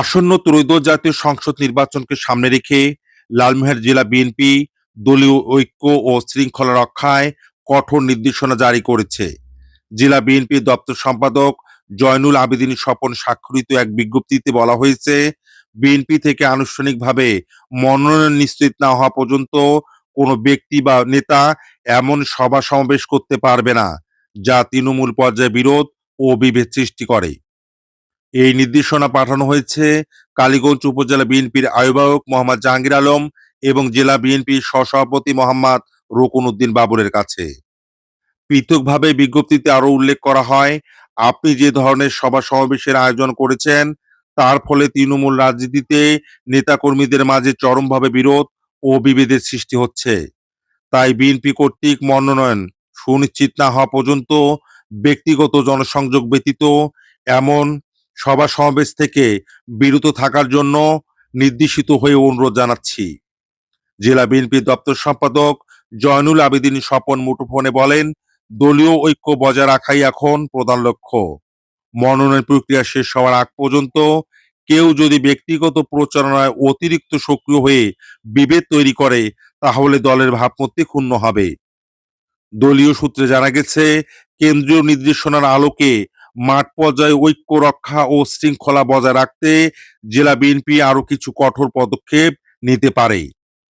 আসন্ন ত্রয়োদশ জাতীয় সংসদ নির্বাচনকে সামনে রেখে লালমোহর জেলা বিএনপি দলীয় ঐক্য ও শৃঙ্খলা রক্ষায় কঠোর নির্দেশনা জারি করেছে। জেলা বিএনপি দপ্তর সম্পাদক জয়নুল আবেদিন স্বপন স্বাক্ষরিত এক বিজ্ঞপ্তিতে বলা হয়েছে, বিএনপি থেকে আনুষ্ঠানিকভাবে মনোনয়ন নিশ্চিত না হওয়া পর্যন্ত কোনো ব্যক্তি বা নেতা এমন সভা সমাবেশ করতে পারবে না, যা তৃণমূল পর্যায়ে বিরোধ ও বিভেদ সৃষ্টি করে। এই নির্দেশনা পাঠানো হয়েছে কালীগঞ্জ উপজেলা বিএনপির আহ্বায়ক মোহাম্মদ জাহাঙ্গীর আলম এবং জেলা বিএনপির সহসভাপতি মোহাম্মদ রকুন উদ্দিন বাবুরের কাছে। পৃথকভাবে বিজ্ঞপ্তিতে আরও উল্লেখ করা হয়, আপনি যে ধরনের সভা সমাবেশের আয়োজন করেছেন, তার ফলে তৃণমূল রাজনীতিতে নেতাকর্মীদের মাঝে চরমভাবে বিরোধ ও বিভেদের সৃষ্টি হচ্ছে। তাই বিএনপি কর্তৃক মনোনয়ন সুনিশ্চিত না হওয়া পর্যন্ত ব্যক্তিগত জনসংযোগ ব্যতীত এমন সভা সমাবেশ থেকে বিরত থাকার জন্য নির্দেশিত হয়ে অনুরোধ জানাচ্ছি। জেলা বিএনপি দপ্তর সম্পাদক জয়নুল আবেদিন স্বপন মুঠোফোনে বলেন, দলীয় ঐক্য বজায় রাখাই এখন প্রধান লক্ষ্য। মনোনয়ন প্রক্রিয়া শেষ হওয়ার আগ পর্যন্ত কেউ যদি ব্যক্তিগত প্রচারণায় অতিরিক্ত সক্রিয় হয়ে বিভেদ তৈরি করে, তাহলে দলের ভাবমূর্তি ক্ষুণ্ণ হবে। দলীয় সূত্রে জানা গেছে, কেন্দ্রীয় নির্দেশনার আলোকে মাঠ পর্যায়ে ঐক্য, রক্ষা ও শৃঙ্খলা বজায় রাখতে জেলা বিএনপি আরও কিছু কঠোর পদক্ষেপ নিতে পারে।